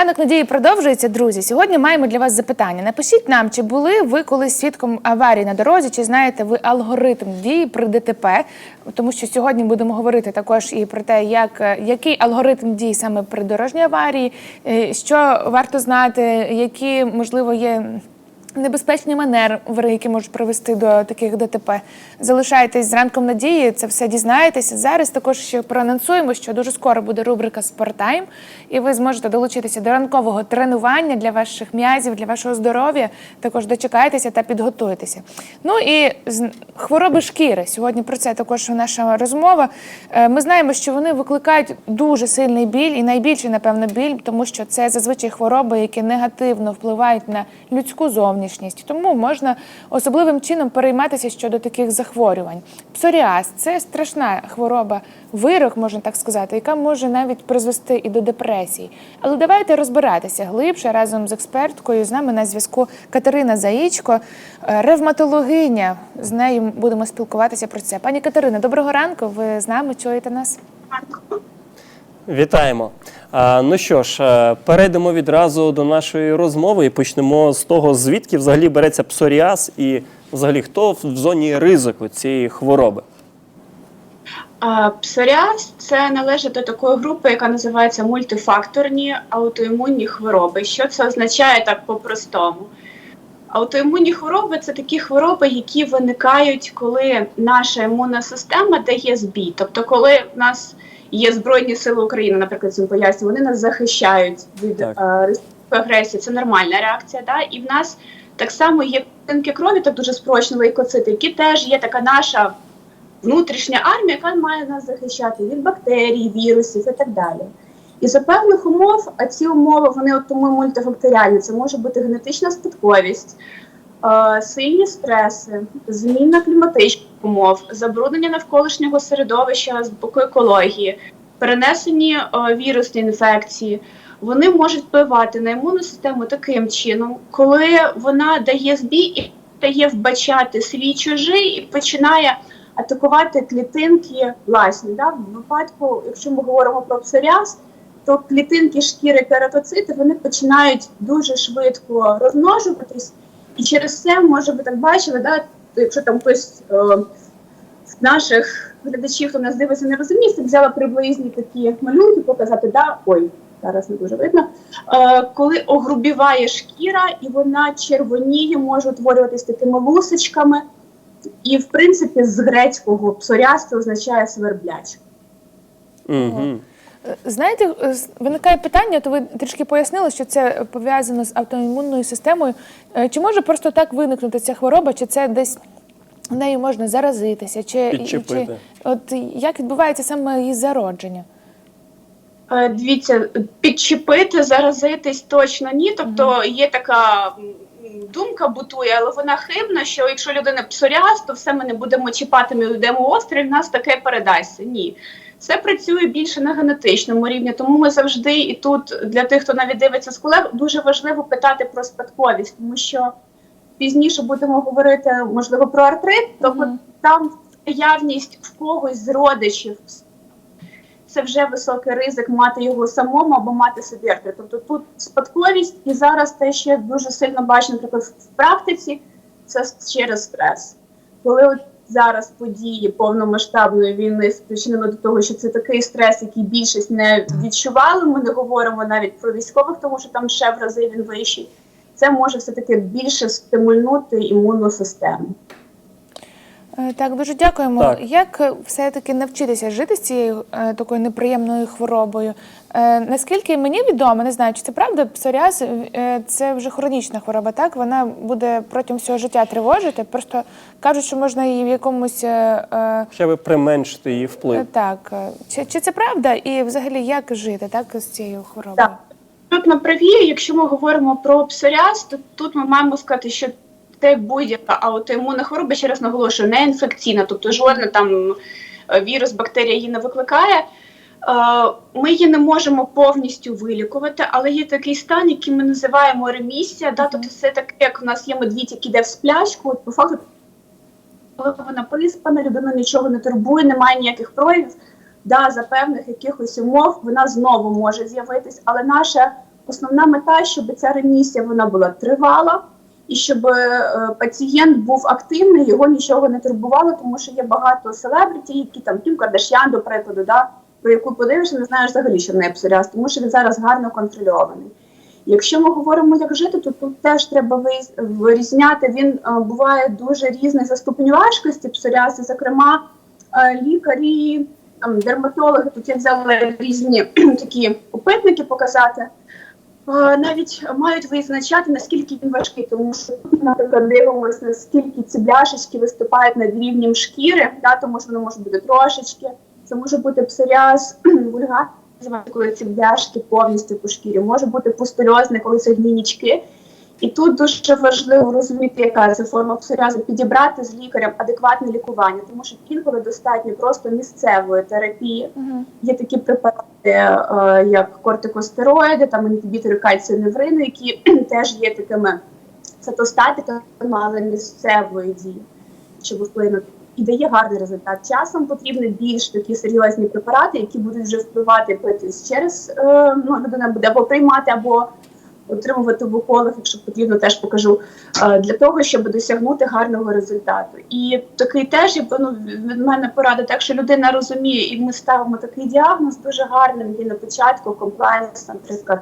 Ранок надії продовжується, друзі. Сьогодні маємо для вас запитання. Напишіть нам, чи були ви колись свідком аварії на дорозі, чи знаєте ви алгоритм дії при ДТП? Тому що сьогодні будемо говорити також і про те, як, е, який алгоритм дій саме при дорожній аварії, е, що варто знати, які можливо є. Небезпечні маневри, які можуть привести до таких ДТП. Залишайтесь з ранком надії, це все дізнаєтеся. Зараз також ще проанонсуємо, що дуже скоро буде рубрика Спорттайм, і ви зможете долучитися до ранкового тренування для ваших м'язів, для вашого здоров'я. Також дочекайтеся та підготуйтеся. Ну і хвороби шкіри. Сьогодні про це також наша розмова. Е, Ми знаємо, що вони викликають дуже сильний біль і найбільший, напевно, біль, тому що це зазвичай хвороби, які негативно впливають на людську зовнішність. Тому можна особливим чином перейматися щодо таких захворювань. Псоріаз це страшна хвороба, вирок, можна так сказати, яка може навіть призвести і до депресії. Але давайте розбиратися глибше разом з експерткою. З нами на зв'язку Катерина Заїчко, е, ревматологиня. З нею будемо спілкуватися про це. Пані Катерина, доброго ранку. Ви з нами чуєте нас? Вітаємо. Ну що ж, е, перейдемо відразу до нашої розмови і почнемо з того, звідки взагалі береться псоріаз і взагалі хто в зоні ризику цієї хвороби. Псоріаз це належить до такої групи, яка називається мультифакторні аутоімунні хвороби. Що це означає так по-простому? Аутоімунні хвороби це такі хвороби, які виникають, коли наша імунна система дає збій. Тобто, коли в нас є Збройні Сили України, наприклад, цим пояснюю, вони нас захищають від е, російської агресії. Це нормальна реакція. Да? І в нас так само є клітинки крові, так дуже спрощені лейкоцити, які теж є така наша внутрішня армія, яка має нас захищати від бактерій, вірусів і так далі. І за певних умов, а ці умови вони от тому мультифакторіальні. Це може бути генетична спадковість, сильні стреси, зміна кліматичних умов, забруднення навколишнього середовища з боку екології, перенесені е, вірусні інфекції. Вони можуть впливати на імунну систему таким чином, коли вона дає збій і дає вбачати свій чужий і починає атакувати клітинки власні. Да? В випадку, якщо ми говоримо про псоріаз, то клітинки шкіри кератоцити вони починають дуже швидко розмножуватись, і через це, може ви так бачили, да, якщо там хтось е, з наших глядачів, хто нас дивиться, не розуміє, я взяла приблизні такі малюнки, показати, да, ой, зараз не дуже видно. Е, коли огрубіває шкіра і вона червоніє, може утворюватись такими лусочками. І, в принципі, з грецького псоріаз це означає свербляч. Угу. Знаєте, е, з- виникає питання, то ви трішки пояснили, що це пов'язано з автоімунною системою. Е, Чи може просто так виникнути ця хвороба, чи це десь нею можна заразитися? Чи, Підчепити. чи от як відбувається саме її зародження? Е, Дивіться, підчепити, заразитись точно ні. Тобто є така думка бутує, але вона хибна, що якщо людина псоріаз, то все ми не будемо чіпати, ми йдемо острів, нас таке передасться. Ні. Це працює більше на генетичному рівні, тому ми завжди і тут для тих, хто навіть дивиться з колег, дуже важливо питати про спадковість, тому що пізніше будемо говорити можливо про артрит, то Мгм. там явність в когось з родичів це вже високий ризик мати його самому або мати собі артрит. Тобто тут спадковість, і зараз те, що я дуже сильно бачу, наприклад, в практиці, це через стрес. Коли от зараз події повномасштабної війни спричинили до того, що це такий стрес, який більшість не відчували. Ми не говоримо навіть про військових, тому що там ще в рази він вищий. Це може все таки більше стимульнути імунну систему. Е, Так, дуже дякуємо. Так. Як е, все-таки навчитися жити з цією е, такою неприємною хворобою? Е, наскільки мені відомо, не знаю, чи це правда, псоріаз е, це вже хронічна хвороба, так? Вона буде протягом всього життя тривожити. Просто кажуть, що можна її в якомусь. е, е, Ще би применшити її е, вплив. так, е, чи, чи це правда? І взагалі як жити так, з цією хворобою? Так. Тут на праві, якщо ми говоримо про псоріаз, то тут ми маємо сказати, що це будь-яка аутоімунна хвороба, ще раз наголошую, не інфекційна, тобто жодна там е, вірус, бактерія її не викликає. Е, Ми її не можемо повністю вилікувати, але є такий стан, який ми називаємо ремісія. Да? Тобто це таке, як у нас є медвідь, який йде в сплячку. От по факту, коли вона приспана, людина нічого не турбує, немає ніяких проявів. Да, за певних якихось умов вона знову може з'явитись, але наша основна мета, щоб ця ремісія вона була тривала, і щоб е, пацієнт був активний, його нічого не турбувало, тому що є багато селебриті, які там Кім Кардашян, до прикладу, да, про яку подивишся, не знаєш взагалі, що в неї псоріаз, тому що він зараз гарно контрольований. Якщо ми говоримо, як жити, то тут теж треба вирізняти. Він е, буває дуже різний за ступеню важкості псоріазу. Зокрема, е, лікарі, дерматологи, тут я взяла різні такі опитники показати. Е, Навіть мають визначати, наскільки він важкий, тому що тут, наприклад, дивимося, наскільки ці бляшечки виступають над рівнем шкіри, да, тому що воно може бути трошечки. Це може бути псоріаз вульга, коли ці бляшки повністю по шкірі. Може бути пустульозне, коли це одні нічки. І тут дуже важливо розуміти, яка це форма псоріазу, підібрати з лікарем адекватне лікування, тому що інколи достатньо просто місцевої терапії. Мгм. Є такі препарати, е, як кортикостероїди, там інгібітори кальцію неврину, які теж є такими цитостатиками, але місцевої дії, щоб вплинути. І дає гарний результат. Часом потрібні більш такі серйозні препарати, які будуть вже впливати питись через е, ну, людина буде або приймати, або отримувати в уколах, якщо потрібно, теж покажу е, для того, щоб досягнути гарного результату. І такий теж якби, ну, від мене порада, так що людина розуміє, і ми ставимо такий діагноз дуже гарним. Він на початку комплайнс, наприклад.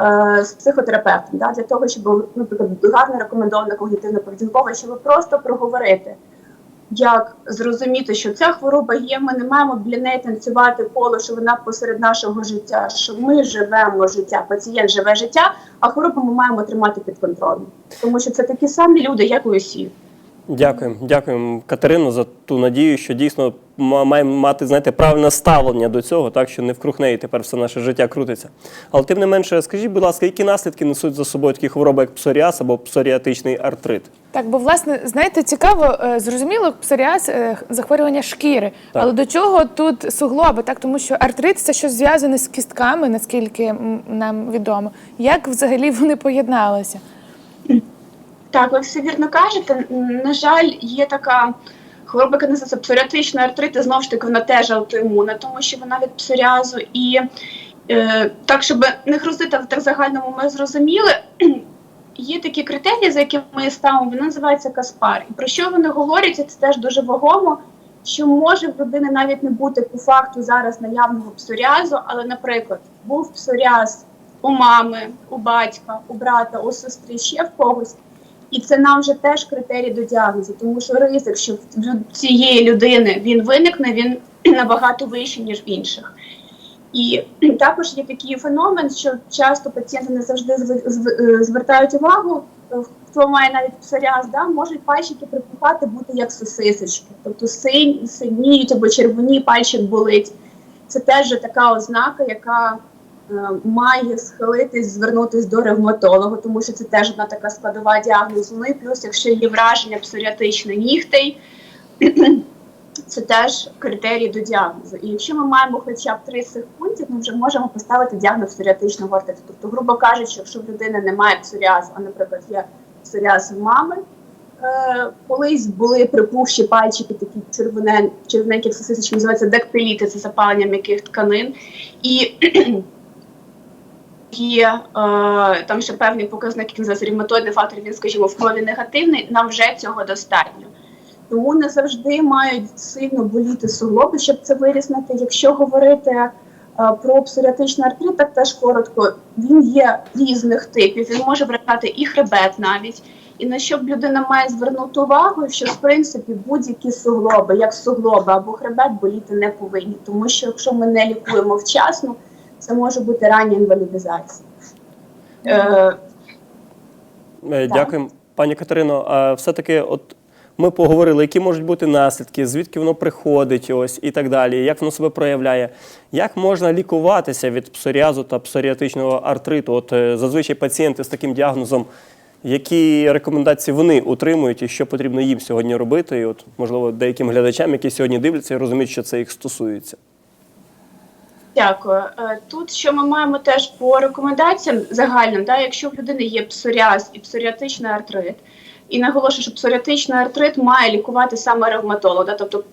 е, З психотерапевтом, да, для того, щоб наприклад, гарно рекомендована когнітивно-поведінкова, щоб просто проговорити, як зрозуміти, що ця хвороба є. Ми не маємо біля неї танцювати коло, що вона посеред нашого життя, що ми живемо життя, пацієнт живе життя, а хворобу ми маємо тримати під контролем, тому що це такі самі люди, як і усі. Дякуємо, дякуємо, Катерино, за ту надію, що дійсно маємо мати знаєте, правильне ставлення до цього, так що не вкруг неї тепер все наше життя крутиться. Але тим не менше, скажіть, будь ласка, які наслідки несуть за собою такі хвороби, як псоріаз або псоріатичний артрит? Так, бо власне, знаєте, цікаво, е, зрозуміло, псоріаз е, захворювання шкіри. Так. Але до чого тут суглоби? Так, тому що артрит це щось зв'язане з кістками, наскільки нам відомо. Як взагалі вони поєдналися? Так, ви все вірно кажете. На жаль, є така хвороба, яка називається псоріатичний артрит, і знову ж таки вона теж аутоімунна, тому що вона від псоріазу. І е, так, щоб не хрустити в так загальному, ми зрозуміли. Є такі критерії, за якими ми ставимо, вони називаються Каспар. І про що вони говорять, це теж дуже вагомо, що може в людини навіть не бути по факту зараз наявного псоріазу, але, наприклад, був псоріаз у мами, у батька, у брата, у сестри, ще в когось. І це нам вже теж критерій до діагнозу, тому що ризик, що в цієї людини він виникне, він набагато вищий, ніж в інших. І також є такий феномен, що часто пацієнти не завжди е, звертають увагу, е, хто має навіть псоріаз, да, можуть пальчики припухати бути як сосисочки, тобто синіють або червоні пальчик болить. Це теж така ознака, яка має схилитись, звернутись до ревматолога, тому що це теж одна така складова діагнозу. Ну і плюс, якщо є враження псоріатичне нігтей, це теж критерій до діагнозу. І якщо ми маємо хоча б три з цих пунктів, ми вже можемо поставити діагноз псоріатичного артиту. Тобто, грубо кажучи, якщо в людини немає псоріазу, а, наприклад, є псоріаз в мами, е, колись були припухші пальчики, такі червоне, червоненькі сосисочки, називаються дактиліти, це запалення м'яких тканин. І є е, там ще певний показник, називається ревматоїдний фактор, він, скажімо, в крові негативний, нам вже цього достатньо. Тому не завжди мають сильно боліти суглоби, щоб це вирізнити. Якщо говорити е, про псоріатичний артрит, так теж коротко, він є різних типів, він може вражати і хребет навіть. І на що б людина має звернути увагу, що в принципі будь-які суглоби, як суглоби або хребет, боліти не повинні, тому що якщо ми не лікуємо вчасно, це може бути рання інвалідизація. Е, Е, пані Катерино. А все-таки, от ми поговорили, які можуть бути наслідки, звідки воно приходить, ось і так далі, як воно себе проявляє. Як можна лікуватися від псоріазу та псоріатичного артриту? От е, зазвичай пацієнти з таким діагнозом, які рекомендації вони отримують і що потрібно їм сьогодні робити? І от, можливо, деяким глядачам, які сьогодні дивляться і розуміють, що це їх стосується. Дякую. Е, Тут що ми маємо теж по рекомендаціям загальним, да, якщо в людини є псоріаз і псоріатичний артрит, і наголошую, що псоріатичний артрит має лікувати саме ревматолог. Да, тобто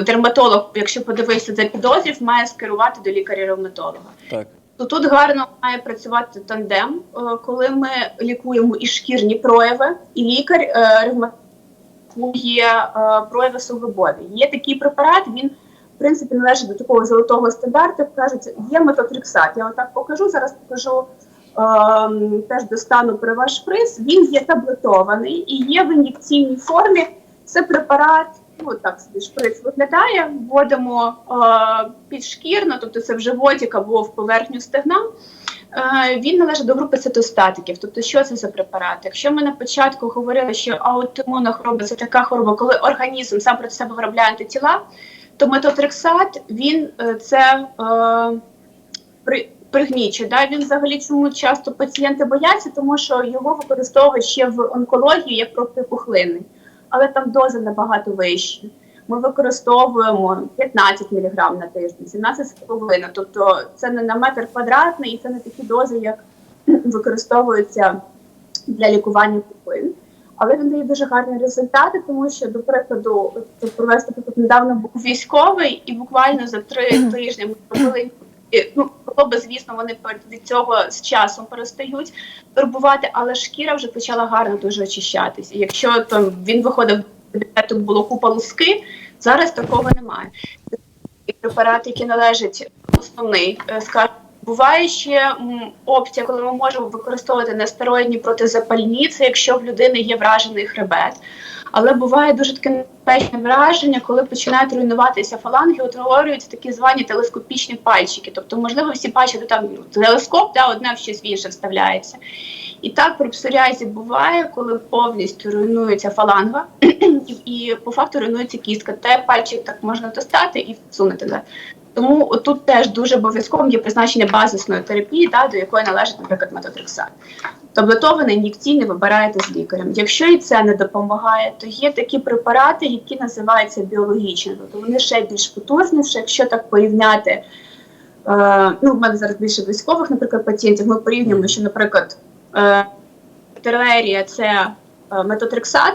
дерматолог, якщо подивився за підозрів, має скерувати до лікаря-ревматолога. Так. то тут гарно має працювати тандем, е, коли ми лікуємо і шкірні прояви, і лікар е, ревматологує е, прояви суглобові. Є такий препарат, він в принципі належить до такого золотого стандарту. Кажуть, є метотрексат. Я отак покажу. Зараз покажу. ем, Теж достану при ваш приз. Він є таблетований і є в ін'єкційній формі. Це препарат, ну так собі шприц виглядає. Вводимо е, підшкірно, тобто це в животик або в поверхню стегна. Е, Він належить до групи цитостатиків. Тобто, що це за препарат? Якщо ми на початку говорили, що аутоімунна хвороба це така хвороба, коли організм сам проти себе виробляє антитіла, то метотрексат він е, це е, при, пригнічує. Да? Він взагалі чому часто пацієнти бояться, тому що його використовують ще в онкології як протипухлинний, але там доза набагато вища. Ми використовуємо 15 мг на тиждень, 17,5. Тобто це не на метр квадратний і це не такі дози, як використовуються для лікування пухлин. Але він дає дуже гарні результати, тому що, до прикладу, провести приклад, недавно був військовий, і буквально за три тижні ми робили. і, Ну, було би, звісно, вони від цього з часом перестають турбувати, але шкіра вже почала гарно дуже очищатись. І якщо там він виходив, тут було купа луски, зараз такого немає. І препарат, який належить основний, е, скажімо, Буває ще опція, коли ми можемо використовувати нестероїдні протизапальні, це якщо в людини є вражений хребет. Але буває дуже таке небезпечне враження, коли починають руйнуватися фаланги, утворюються такі звані телескопічні пальчики. Тобто, можливо, всі бачили там телескоп, да, одне в щось інше вставляється. І так при псоріазі буває, коли повністю руйнується фаланга, і, по факту руйнується кістка. Те пальчик так можна достати і всунути. Тому тут теж дуже обов'язковим є призначення базисної терапії, да, до якої належить, наприклад, метотрексат. Таблетований ін'єкційний вибираєте з лікарем. Якщо і це не допомагає, то є такі препарати, які називаються біологічні, тобто вони ще більш потужніші. Якщо так порівняти, е, ну в мене зараз більше військових, наприклад, пацієнтів, ми порівнюємо, що, наприклад, е, терерія це е, метотрексат,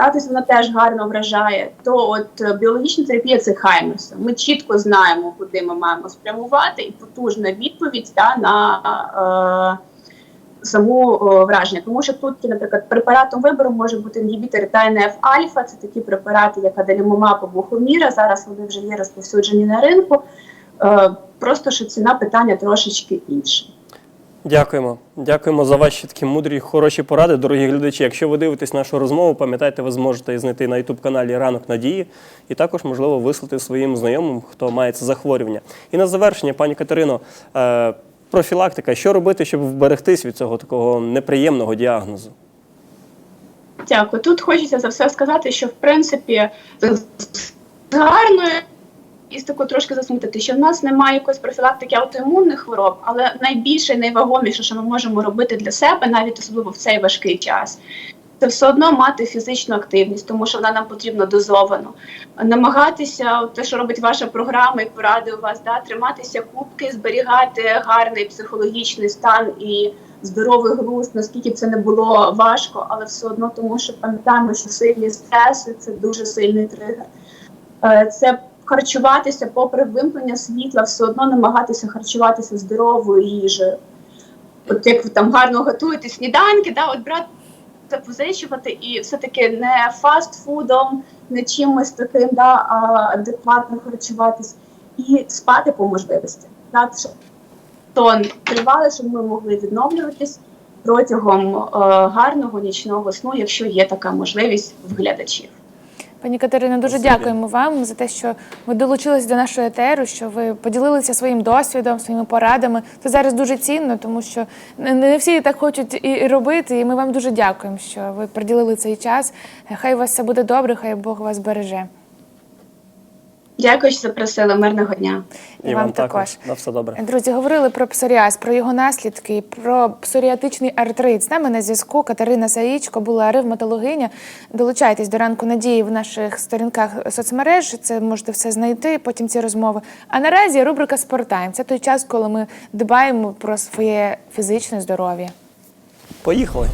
та, тобто вона теж гарно вражає. То от е, біологічна терапія це хаймерса. Ми чітко знаємо, куди ми маємо спрямувати, і потужна відповідь та, на е, саму о, враження. Тому що тут, наприклад, препаратом вибору може бути інгібітор ТНФ альфа, це такі препарати, як аделімомаб або хуміра. Зараз вони вже є розповсюджені на ринку. Е, просто що ціна питання трошечки інша. Дякуємо. Дякуємо за ваші такі мудрі, хороші поради, дорогі глядачі. Якщо ви дивитесь нашу розмову, пам'ятайте, ви зможете знайти на youtube каналі Ранок Надії і також, можливо, вислати своїм знайомим, хто має це захворювання. І на завершення, пані Катерино, е, профілактика. Що робити, щоб вберегтись від цього такого неприємного діагнозу? Дякую. Тут хочеться за все сказати, що в принципі з гарною і з такою трошки засмутити, що в нас немає якоїсь профілактики аутоімунних хвороб, але найбільше і найвагоміше, що ми можемо робити для себе, навіть особливо в цей важкий час. Це все одно мати фізичну активність, тому що вона нам потрібна дозовано. Намагатися, те, що робить ваша програма і поради у вас, да, триматися кубки, зберігати гарний психологічний стан і здоровий глузд, наскільки це не було важко, але все одно, тому що пам'ятаємо, що сильні стреси це дуже сильний тригер. Е, Це харчуватися, попри вимкнення світла, все одно намагатися харчуватися здоровою їжею. От як ви там гарно готуєте сніданки, да, от брати запозичувати і все-таки не фастфудом, не чимось таким, да, а адекватно харчуватись і спати по можливості. Да, щоб сон тривали, щоб ми могли відновлюватись протягом е, гарного нічного сну, якщо є така можливість в глядачів. Пані Катерина, дуже Спасибо. дякуємо вам за те, що ви долучились до нашої етеру, що ви поділилися своїм досвідом, своїми порадами. Це зараз дуже цінно, тому що не всі так хочуть і робити. І ми вам дуже дякуємо, що ви приділили цей час. Хай у вас все буде добре, хай Бог вас береже. Дякую, що запросили мирного дня. І вам також. На все добре. Друзі, говорили про псоріаз, про його наслідки, про псоріатичний артрит. З нами на зв'язку Катерина Саїчко була ревматологиня. Долучайтесь до ранку надії в наших сторінках соцмереж. Це можете все знайти. Потім ці розмови. А наразі рубрика Спортайм. Це той час, коли ми дбаємо про своє фізичне здоров'я. Поїхали.